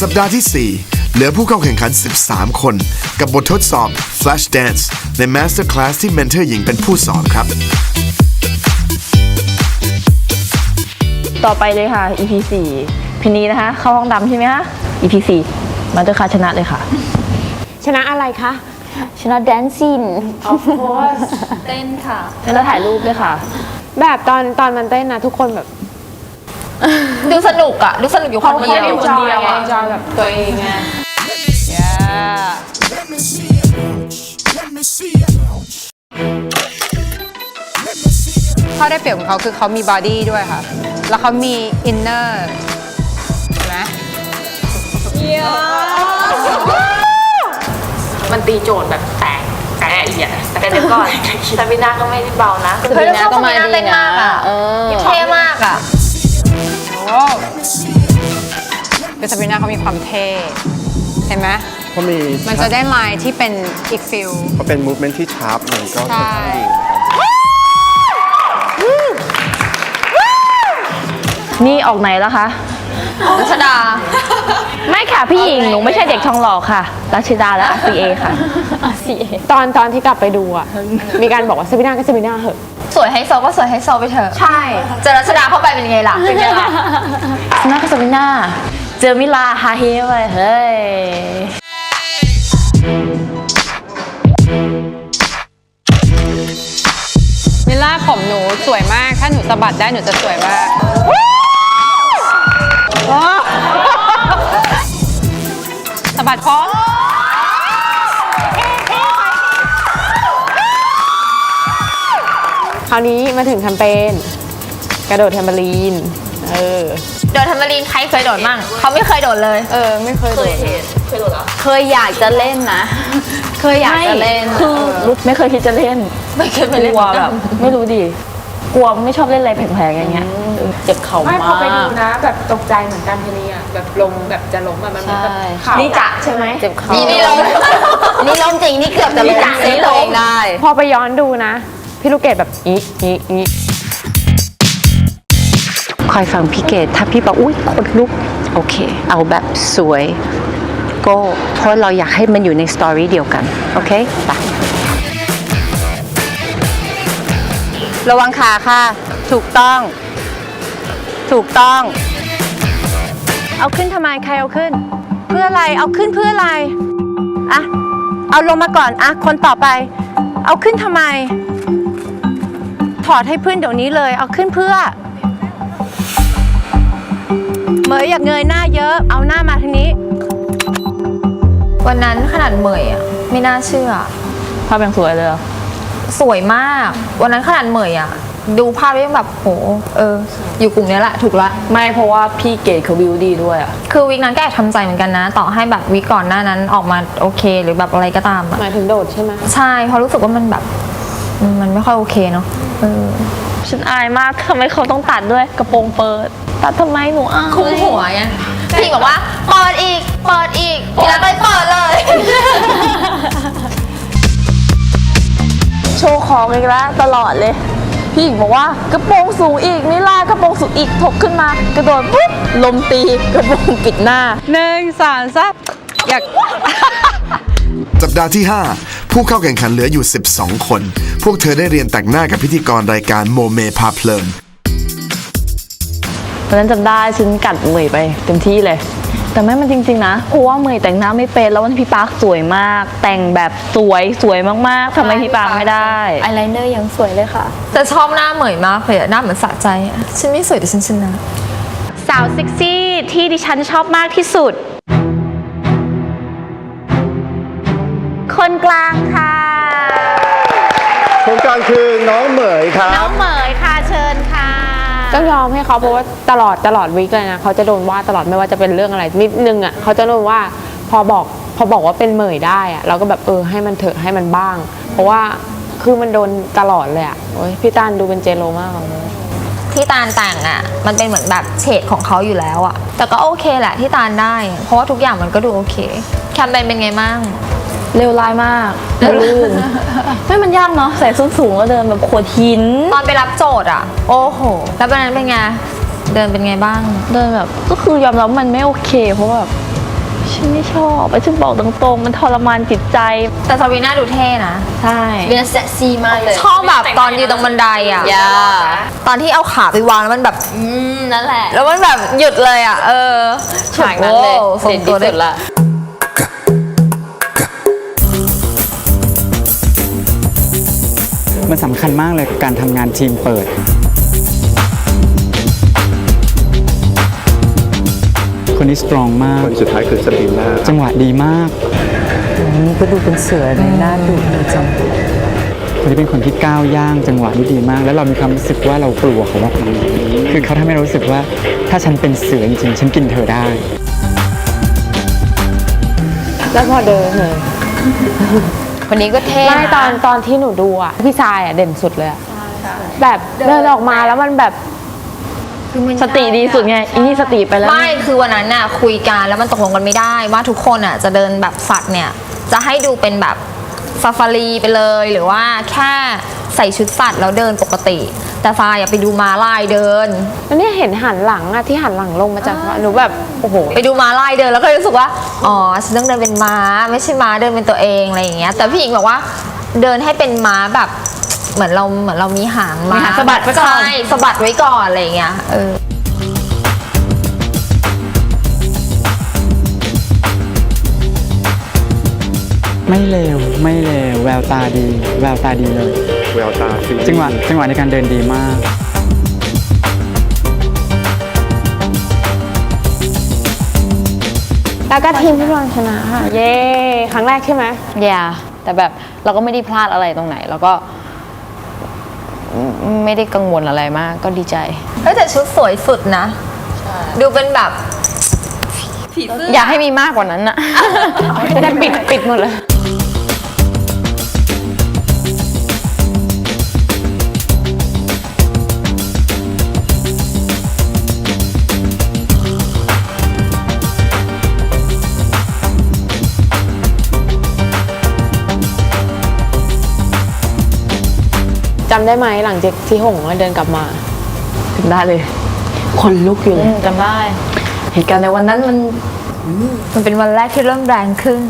สัปดาห์ที่ 4 เหลือผู้เข้าแข่งขัน 13 คน กับบททดสอบ Flash Dance ใน Master Class ที่เมนเทอร์หญิงเป็นผู้สอนครับ ต่อไปเลยค่ะ EP 4พินีนะคะ เข้าห้องดำใช่ไหมคะ EP 4มันจะคาชนะเลยค่ะ ชนะอะไรคะ ชนะแดนซิ่ง of course เต้นค่ะ แล้วถ่ายรูปด้วยค่ะ แบบตอนตอนมันเต้นนะทุกคนแบบ ดูสนุกอะดูสนุกอยู่คนเดียวจอยไงจอยแบบตัวเองไงข้อได้เปรียบของเขาคือเขามีบอดี้ด้วยค่ะ แล้วเขามีอินเนอร์เห็นไหมมันตีโจทย์แบบแตกแตกละเอียดแต่เดี๋ยวก่อนซาบิน่าก็ไม่ได้เบานะ เฮ้ยแล้วชอบคนนี้เต้นมากอะเท่มากอะโอ้ คือซาบิน่าเขามีความเท่ เห็นไหมเขามีมันจะได้ไลน์ที่เป็นอีกฟิลเขาเป็น movement ที่ชาร์ปมันก็ใช่ค่อนข้างดีเหมือนกันนี่ออกไหนแล้วคะ รัชดา ไม่ค่ะพี่หญิง หนูไม่ใช่เด็กทองหล่อค่ะ รัชดาและ RCA ค่ะ RCA ตอนตอนที่กลับไปดูอะ มีการบอกว่าซาบิน่าก็ซาบิน่าเหอะ สวยไฮโซก็สวยไฮโซไปเถอะใช่เจอรัชดาเข้าไปเป็นไงล่ะเป็นไงล่ะสนาคาสมิน่าเจอมิลาฮาเฮไปเฮ้ยมิลล่าผมหนูสวยมาก ถ้าหนูสะบัดได้หนูจะสวยมากสะบัดผม คราวนี้มาถึงแคมเปญกระโดดแทมเบอรีน เออ โดดธรรมลีนใครเคยโดดมั่งเขาไม่เคยโดดเลย เออ ไม่เคยโดดเคยอยากจะเล่นนะ เคยอยากจะเล่นคือลุกไม่เคยคิดจะเล่น ไม่เคยไปกเล่นลัวแบบ ไม่รู้ดิ กลัวไม่ชอบเล่นอะไรแผลงๆอย่างเงี้ย เจ็บเข่าไม่มาพอไปดูก นะ แบบตกใจเหมือนกันทีนี้อะแบบลมแบบจะล้มอะมันเหมือนแบบข่าวนี่จะใช่ไหม เจ็บเข่านี่นี่ลงนี่ลงจริงนี่เกือบจะลงนี่ลงได้ พอไปย้อนดูนะ พี่ลูกเกดแบบอีอีอีคอยฟังพี่เกดถ้าพี่บอกอุ้ยคนลุก โอเค เอาแบบสวยก็เพราะเราอยากให้มันอยู่ในสตอรี่เดียวกัน โอเคไประวังขาค่ะ ถูกต้อง ถูกต้อง เอาขึ้นทำไมใครเอาขึ้น เพื่ออะไรเอาขึ้นเพื่ออะไรอะเอาลงมาก่อนอะคนต่อไป เอาขึ้นทำไม ถอดให้เพื่อนเดี๋ยวนี้เลย เอาขึ้นเพื่อ เหมยอยากเงยหน้าเยอะ เอาหน้ามาทางนี้ วันนั้นขนาดเหมยอะไม่น่าเชื่อ ภาพยังสวยเลยเหรอสวยมาก วันนั้นขนาดเหมยอะดูภาพแล้วยังแบบโหเออ อยู่กลุ่มเนี้ยแหละถูกละ ไม่เพราะว่าพี่เกดเขาบิวดีด้วยอะคือวิกนั้นก็แอบทำใจเหมือนกันนะ ต่อให้แบบวิกก่อนหน้านั้นออกมาโอเค หรือแบบอะไรก็ตามอะหมายถึงโดดใช่ไหม ใช่เพราะรู้สึกว่ามันแบบอื มมันไม่ค่อยโอเคเนาะเออฉันอายมากทำไมเขาต้องตัดด้วยกระโปรงเปิด ตัดทำไมหนูอายคุ้มหัวไงพี่บอกว่าเปิดอีก เปิดอีกทีละก็เปิดเลย โชว์ของอีกแล้วตลอดเลย พี่หญิงบอกว่ากระโปรงสูงอีกนี่ล่ากระโปรงสูงอีกถกขึ้นมากระโดดปุ๊บลมตีกระโปรงปิดหน้าหนึ่งสองสามอยากสัปดาห์ที่ 5 ผู้เข้าแข่งขันเหลืออยู่ 12 คน พวกเธอได้เรียนแต่งหน้ากับพิธีกรรายการโมเมพาเพลินตอนนั้นจำได้ฉันกัดเหมยไปเต็มที่เลย แต่ไม่มันจริง ๆ นะเพราะว่าเหมยแต่งหน้าไม่เป็นแล้ววันนนพี่ปาร์คสวยมาก แต่งแบบสวยสวยมากๆทำไมพี่ปาร์คไม่ได้ไอไลเนอร์ยังสวยเลยค่ะ แต่ชอบหน้าเหมยมากเลยอะหน้าเหมือนสะใจอะฉันไม่สวยแต่ฉันชนะสาวเซ็กซี่ที่ดิฉันชอบมากที่สุด คนกลาง ค่ะโครงการคือน้องเหมยครับน้องเหมยค่ะเชิญค่ะ ต้องยอมให้เขาเพราะว่าตลอดตลอดวีคเลยนะเขาจะโดนว่าตลอดไม่ว่าจะเป็นเรื่องอะไรนิดนึงอะเขาจะโดนว่าพอบอกพอบอกว่าเป็นเหมยได้อะเราก็แบบเออให้มันเถอะให้มันบ้าง เพราะว่าคือมันโดนตลอดเลยอะโอ้ยพี่ตานดูเป็นเจโรมากเลยที่ตาลแต่งอะ มันเป็นเหมือนแบบเฉดของเขาอยู่แล้วอะ แต่ก็โอเคแหละที่ตาลได้ เพราะว่าทุกอย่างมันก็ดูโอเค แคมเปญเป็นไงมั่ง เร็วร้ายมากแล้วลื่นไม่มันยากเนาะใส่ส้นสูงแล้วเดินแบบขวดหิน ตอนไปรับโจทย์อะ โอ้โห แล้ววันนั้นเป็นไง เดินเป็นไงบ้าง เดินแบบก็คือยอมรับว่ามันไม่โอเค เพราะว่าแบบฉันไม่ชอบไอ้ฉันบอกตรงๆ มันทรมานจิตใจ แต่ซาบีน่าดูเท่นะ ใช่เบียเซ็กซี่มากเลย ชอบแบบตอนอยู่ตรงบันไดอะอย่าตอนที่เอาขาไปวางแล้วมันแบบ อืม นั่นแหละ แล้วมันแบบหยุดเลยอะ เออฉากนั้นเลยโอ้โหเด่นที่สุดละ มันสำคัญมากเลยกับการทำงานทีมเปิดคนนี้สตรองมาก คนสุดท้ายคือสปีน่าจังหวะดีมากนี่ก็ดูเป็นเสือในหน้าดุจังคนนี้เป็นคนที่ก้าวย่างจังหวะที่ดีมาก แล้วเรามีความรู้สึกว่าเรากลัวเขามากๆคือเขาทำให้เรารู้สึกว่า ถ้าฉันเป็นเสือจริงๆฉันกินเธอได้ แล้วพอเดินเลย คนนี้ก็เท่ไม่นะตอนตอนที่หนูดูอะพี่ชายอะเด่นสุดเลยอะแบบเดินออกมาแล้วมันแบบสติดีสุดไงอีนี่สติไปแล้วไม่คือวันนั้นน่ะคุยกันแล้วมันตกลงกันไม่ได้ ว่าทุกคนอะจะเดินแบบสัตว์เนี่ย จะให้ดูเป็นแบบ ซาฟารีไปเลยหรือว่าแค่ใส่ชุดสัตว์แล้วเดินปกติ แต่ฟ้าอยากไปดูม้าลายเดิน แล้วเนี่ยเห็นหันหลังอะที่หันหลังลงมาจากหนูแบบโอ้โหไปดูม้าลายเดินแล้วก็รู้สึกว่าอ๋อฉันต้องเดินเป็นม้า ไม่ใช่ม้าเดินเป็นตัวเองอะไรอย่างเงี้ยแต่พี่หญิงบอกว่าเดินให้เป็นม้าแบบเหมือนเราเหมือนเรามีหางม้ามีหางสะบัดไว้ก่อน ใช่สะบัดไว้ก่อนอะไรอย่างเงี้ยเออ ไม่เลวไม่เลวแววตาดี แววตาดีเลย แววตาฟีจังหวะจังหวะในการเดินดีมาก แล้วก็ทีมพี่บอลชนะค่ะ เย้ครั้งแรกใช่ไหมอย่าแต่แบบเราก็ไม่ได้พลาดอะไรตรงไหน แล้วก็ไม่ไม่ได้กังวลอะไรมาก ก็ดีใจเฮ้ยแต่ชุดสวยสุดนะ ดูเป็นแบบผีเสื้ออยากให้มีมากกว่านั้นอะแต่ปิดปิดหมดเลย จำได้ไหมหลังจากที่หงเดินกลับมาถึงได้เลย คนลุกอยู่เลย จำได้ เหตุการณ์ในวันนั้นมันมันเป็นวันแรกที่เริ่มแรงขึ้น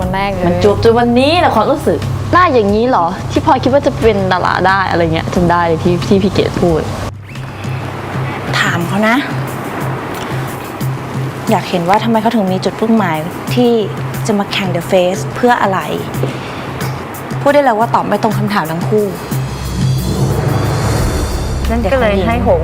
วันแรกเลยมันจวบจนวันนี้แหละความรู้สึก หน้าอย่างนี้เหรอ ที่พลอยคิดว่าจะเป็นดาราได้อะไรเงี้ยจนได้เลยที่ที่พี่เกดพูด ถามเขานะ อยากเห็นว่าทำไมเขาถึงมีจุดมุ่งหมายที่จะมาแข่ง The Face เพื่ออะไร พูดได้เลยว่าตอบไม่ตรงคำถามทั้งคู่ นั่นเดี๋ยวก็เลยเขายิงให้หง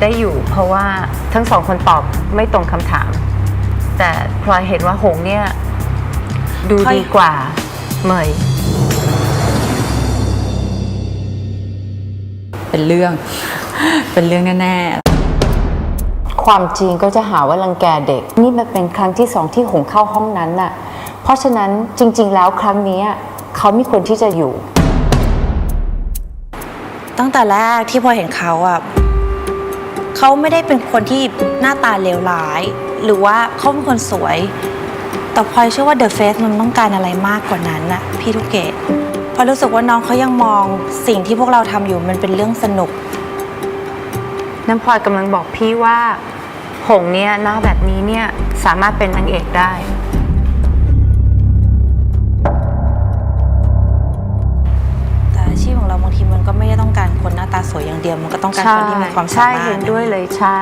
ได้อยู่ เพราะว่าทั้งสองคนตอบไม่ตรงคำถาม แต่พลอยเห็นว่าหงเนี่ย ดูดีกว่าเหมย เป็นเรื่อง เป็นเรื่องแน่ความจริงก็จะหาว่ารังแกเด็ก นี่มันเป็นครั้งที่สองที่หงเข้าห้องนั้นน่ะ เพราะฉะนั้นจริง ๆ แล้วครั้งนี้เขาไม่ควรที่จะอยู่ ตั้งแต่แรกที่พลอยเห็นเขาอะเขาไม่ได้เป็นคนที่หน้าตาเลวร้าย หรือว่าเขาเป็นคนสวย แต่พลอยเชื่อว่า The Face มันต้องการอะไรมากกว่านั้นน่ะพี่ทุกเกตพลอยรู้สึกว่าน้องเขายังมองสิ่งที่พวกเราทำอยู่มันเป็นเรื่องสนุก น้ำพลอยกำลังบอกพี่ว่า หงเนี่ยหน้าแบบนี้เนี่ยสามารถเป็นนางเอกได้ คนหน้าตาสวยอย่างเดียวมันก็ต้องการคนที่มีความสาใช่มารถเห็นด้วยเลยใช่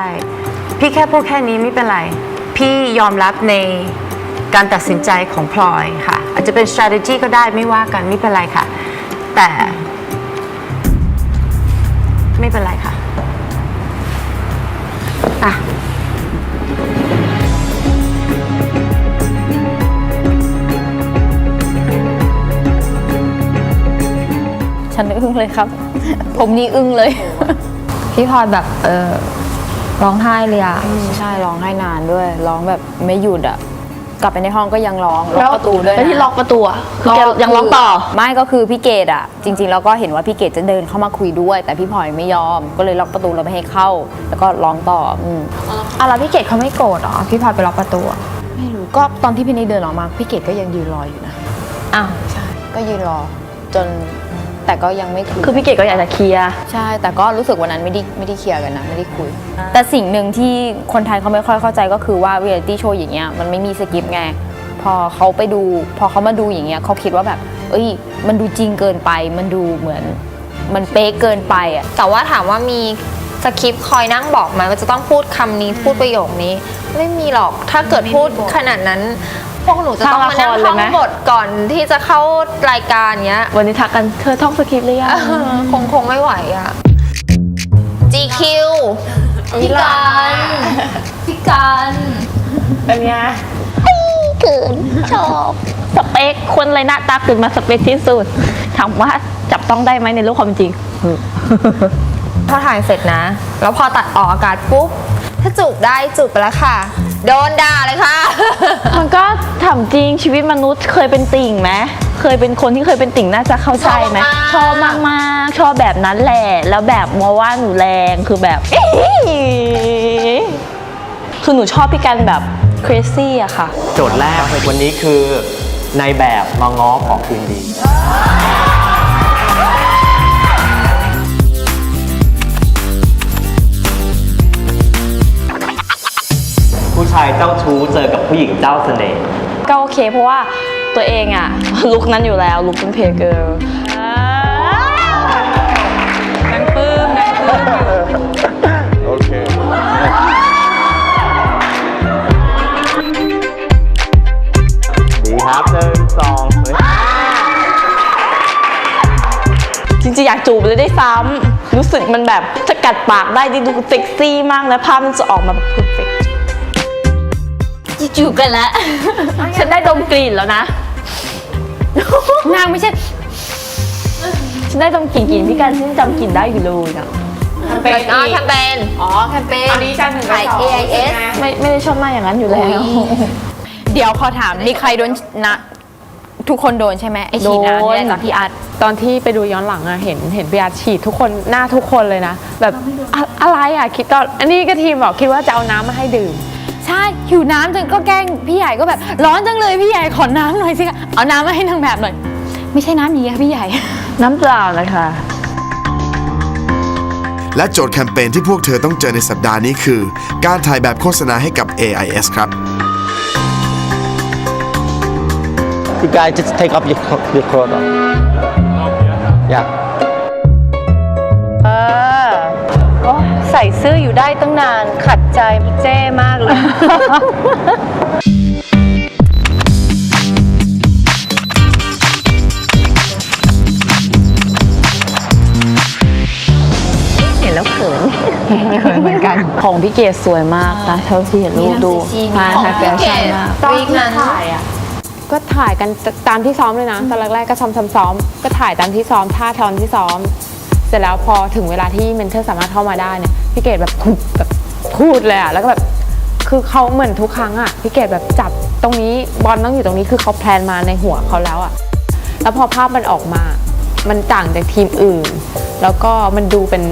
พี่แค่พูดแค่นี้ไม่เป็นไร พี่ยอมรับในการตัดสินใจของพลอยค่ะ อาจจะเป็น strategy ก็ได้ไม่ว่ากันไม่เป็นไรค่ะ แต่ ไม่เป็นไรค่ะอะฉันอึ้งเลยครับ ผมนี่อึ้งเลย พี่พลอยแบบเออร้องไห้เลยอะใช่ร้องให้นานด้วย ร้องแบบไม่หยุดอะกลับไปในห้องก็ยังร้องล็อกประตูด้วยแล้วที่ล็อกประตูอะคือแกยังล็อกต่อ ไม่ก็คือพี่เกดอะจริงๆแล้วก็เห็นว่าพี่เกดจะเดินเข้ามาคุยด้วย แต่พี่พลอยไม่ยอม ก็เลยล็อกประตูแล้วไม่ให้เข้า แล้วก็ร้องต่ออืมอะแล้วพี่เกดเขาไม่โกรธเหรอพี่พลอยไปล็อกประตูอะไม่รู้ก็ตอนที่พี่นี่เดินออกมาพี่เกดก็ยังยืนรออยู่นะอ้าวใช่ก็ยืนรอจน แต่ก็ยังไม่คุยคือพี่เกดก็อยากจะเคลียร์ใช่ แต่ก็รู้สึกวันนั้นไม่ได้ไม่ได้เคลียร์กันนะไม่ได้คุย แต่สิ่งหนึ่งที่คนไทยเขาไม่ค่อยเข้าใจก็คือว่าเรียลิตี้โชว์อย่างเงี้ยมันไม่มีสกิปต์ไงพอเขาไปดู พอเขามาดูอย่างเงี้ยเขาคิดว่าแบบ เอ้ย มันดูจริงเกินไป มันดูเหมือน มันเป๊ะเกินไปอะแต่ว่าถามว่ามีสคริปต์คอยนั่งบอกไหมว่าจะต้องพูดคำนี้พูดประโยคนี้ ไม่มีหรอกถ้าเกิดพูดขนาดนั้น พวกหนูจะต้องมานั่งสร้างละครเลยท่องไหมบทก่อนที่จะเข้ารายการเนี้ย วันนี้ทักกันเธอท่องสคริปต์หรือยังคงคงไม่ไหวอะ GQ พี่กันพี่กันเป็นไงเกินชอบสเปคคนเลยหน้าตาขึ้นมาสเปคที่สุดถามว่าจับต้องได้ไหมในโลกความเป็นจริงพอถ่ายเสร็จนะ แล้วพอตัดออกอากาศปุ๊บ ถ้าจูบได้จูบไปแล้วค่ะ โดนด่าเลยค่ะ มันก็ถามจริงชีวิตมนุษย์เคยเป็นติ่งไหมเคยเป็นคนที่เคยเป็นติ่งน่าจะเข้าใจไหมชชออบบมากมากๆชอบแบบนั้นแหละ แล้วแบบมาว่าหนูแรงคือแบบคือหนูชอบพี่กันแบบ crazy อะค่ะ โจทย์แรกวันนี้คือ ในแบบมาง้อขอคืนดี ชายเจ้าชู้เจอกับผู้หญิงเจ้าเสน่ห์ก็โอเคเพราะว่าตัวเองอะลุกนั้นอยู่แล้วลุกเป็นเพเกิร์ลนางปลื้มนางปลื้มอยู่โอเค ดีครับหนึ่งสองเฮ้ยจริงๆ อยากจูบเลยได้วยซ้ำรู้สึกมันแบบจะกัดปากได้ดิดูเซ็กซี่มากแล้วภาพมันจะออกมาแบบเพอร์เฟก จูบกันแล้วฉันได้ดมกลิ่นแล้วนะ นางไม่ใช่ ฉันได้ดมกลิ่นกลิ่นพี่กันฉันจำกลิ่นได้อยู่เลยนะเป็นอ๋อแคมเปญอ๋อแคมเปญตอนนี้จันทร์ถึงถ่าย สอง AIS ไม่ไม่ได้ชอบหน้าอย่างนั้นอยู่แล้ว เดี๋ยวขอถามมีใครโดนนะ ทุกคนโดนใช่ไหมไอฉีดน้ำเนี่ยโดน จากพี่อาร์ตตอนที่ไปดูย้อนหลังอะเห็นเห็นพี่อาร์ตฉีดทุกคนหน้าทุกคนเลยนะ แบบอะอะไรอะคิดตอนอันนี้ก็ทีมบอกคิดว่าจะเอาน้ำมาให้ดื่ม ใช่หิวน้ำจนก็แกล้งพี่ใหญ่ก็แบบ ร้อนจังเลยพี่ใหญ่ขอน้ำหน่อยสิคะเอาน้ำมาให้นางแบบหน่อย ไม่ใช่น้ำนี้ค่ะพี่ใหญ่ น้ำเปล่านะคะและโจทย์แคมเปญที่พวกเธอต้องเจอในสัปดาห์นี้คือ การถ่ายแบบโฆษณาให้กับ AIS ครับ You guys just take off your, your clothes off. Yeah. ใส่เสื้ออยู่ได้ตั้งนานขัดใจเจ้มากเลย เห็นแล้วเขินเขิน เหมือนกันของพี่เกดสวยมากนะเท่าที่เห็นรูปดูใช่ใช่แฟชั่นมากตอนที่ถ่ายอะก็ถ่ายกันตามที่ซ้อมเลยนะตอนแรกๆก็ซ้อมซ้อมซ้อมก็ถ่ายตามที่ซ้อมท่าทอนที่ซ้อมเสร็จแล้วพอถึงเวลาที่เมนเทอร์สามารถเข้ามาได้เนี่ยพี่เกดแบบคุบแบบพูดเลยอะแล้วก็แบบคือเขาเหมือนทุกครั้งอะพี่เกดแบบจับตรงนี้บอลต้องอยู่ตรงนี้คือเขาแพลนมาในหัวเขาแล้วอะแล้วพอภาพมันออกมา มันต่างจากทีมอื่น แล้วก็มันดูเป็น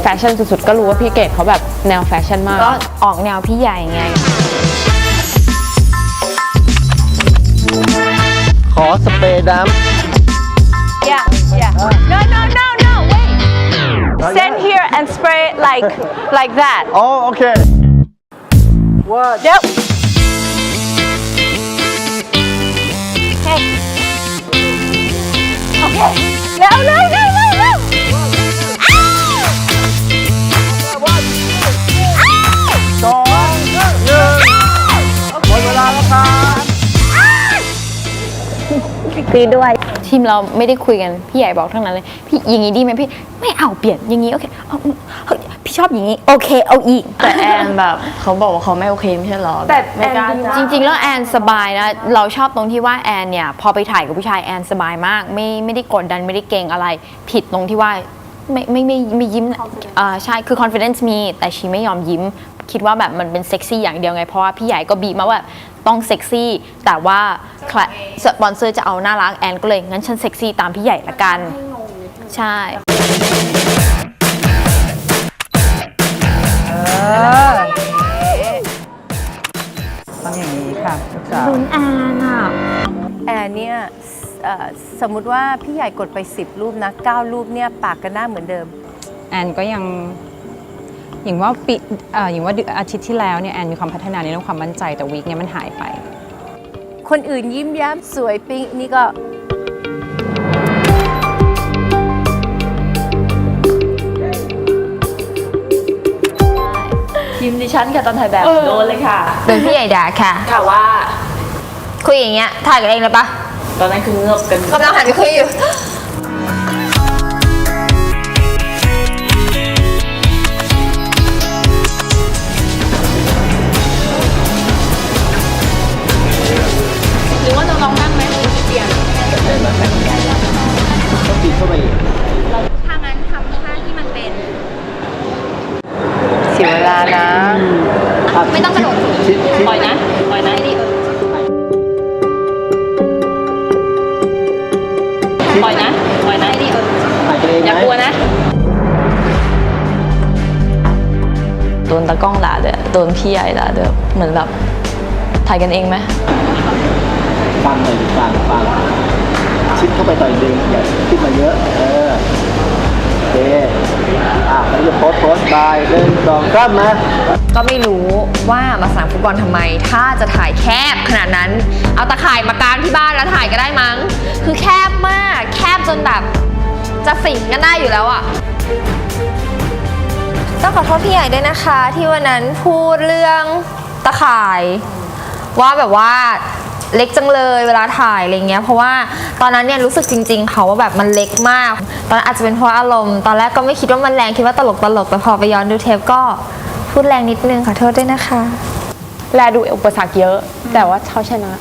แฟชั่นสุดๆ ก็รู้ว่าพี่เกดเขาแบบแนวแฟชั่นมาก ก็ออกแนวพี่ใหญ่ไง ขอสเปรย์น้ำ yeah yeah no no no no wait stand here and spray like like that Oh, okay. What? Yep. Okay. Okay. No, no, no, no, no. Ah! สองหนึ่งหมดเวลาแล้วครับ คือด้วย ทีมเราไม่ได้คุยกันพี่ใหญ่บอกทั้งนั้นเลยพี่อย่างนี้ดีไหมพี่ไม่เอาเปลี่ยนอย่างนี้โอเคเอาเฮ้ยพี่ชอบอย่างนี้โอเคเอาอีก แต่แอนแบบเขาบอกว่าเขาไม่โอเคไม่ใช่หรอแต่ไม่กล้าแอนดีจ้าจริงๆ แล้วแอนสบายนะ เราชอบตรงที่ว่าแอนเนี่ยพอไปถ่ายกับผู้ชายแอนสบายมาก ไม่ไม่ได้กดดันไม่ได้เก่งอะไร ผิดตรงที่ว่าไม่ไม่ไม่ไม่ยิ้มอ่าใช่คือ confidence มีแต่ชีไม่ยอมยิ้ม คิดว่าแบบมันเป็นเซ็กซี่อย่างเดียวไงเพราะว่าพี่ใหญ่ก็บีบมาว่า ต้องเซ็กซี่ แต่ว่าสปอนเซอร์จะเอาน่ารักแอนก็เลย งั้นฉันเซ็กซี่ตามพี่ใหญ่ละกัน ใช่ ต้องอย่างนี้ค่ะลูกสาวลุ้นแอนอะแอนเนี่ยเอ่อสมมุติว่าพี่ใหญ่กดไป 10 รูปนะ 9 รูปเนี่ยปากกับหน้าเหมือนเดิม แอนก็ยัง อย่างว่าปีเอ่ออย่างว่าเดือนอาทิตย์ที่แล้วเนี่ยแอนมีความพัฒนาในเรื่องความมั่นใจแต่วีคเนี่ยมันหายไป คนอื่นยิ้มแย้มสวยปิ๊งนี่ก็ทีมดิฉันค่ะตอนถ่ายแบบโดนเลยค่ะโดนพี่ใหญ่ด่าค่ะ ค่ะว่าคุยอย่างเงี้ยถ่ายกันเองเลยปะตอนนั้นคือเงือบกันกำลังหันไปคุยอยู่ เข้าไปอีกถ้างั้นทำท่าที่มันเป็น เสียเวลานะ ไม่ต้องกระโดดสูงชิดชิดปล่อยนะปล่อยนะปล่อยนะปล่อยนะถ่ายตัวเองอย่าไหมกลัวนะโดนตากล้องด่าเด้อโดนพี่ใหญ่ด่าเด้อเหมือนแบบถ่ายกันเองไหมฟังเลยดิฟังฟัง ชิดเข้าไปต่อยดึงอย่าขึ้นมาเยอะ เออโอเคอะแล้วจะโพสต์โพสต์บายหนึ่งสองสามมาก็ไม่รู้ว่ามาสนามฟุตบอลทำไม ถ้าจะถ่ายแคบขนาดนั้น เอาตะข่ายมากางที่บ้านแล้วถ่ายก็ได้มั้ง คือแคบมาก แคบจนแบบ จะสิงกันได้อยู่แล้วอะต้องขอโทษพี่ใหญ่ด้วยนะคะ ที่วันนั้นพูดเรื่องตะข่าย ว่าแบบว่า เล็กจังเลยเวลาถ่ายอะไรเงี้ยเพราะว่าตอนนั้นเนี่ยรู้สึกจริง ๆ เขาว่าแบบมันเล็กมาก ตอนนั้นอาจจะเป็นเพราะอารมณ์ ตอนแรกก็ไม่คิดว่ามันแรงคิดว่าตลกตลกแต่พอไปย้อนดูเทปก็พูดแรงนิดนึงขอโทษด้วยนะคะ แลดูอุปสรรคเยอะ แต่ว่าเขาชนะ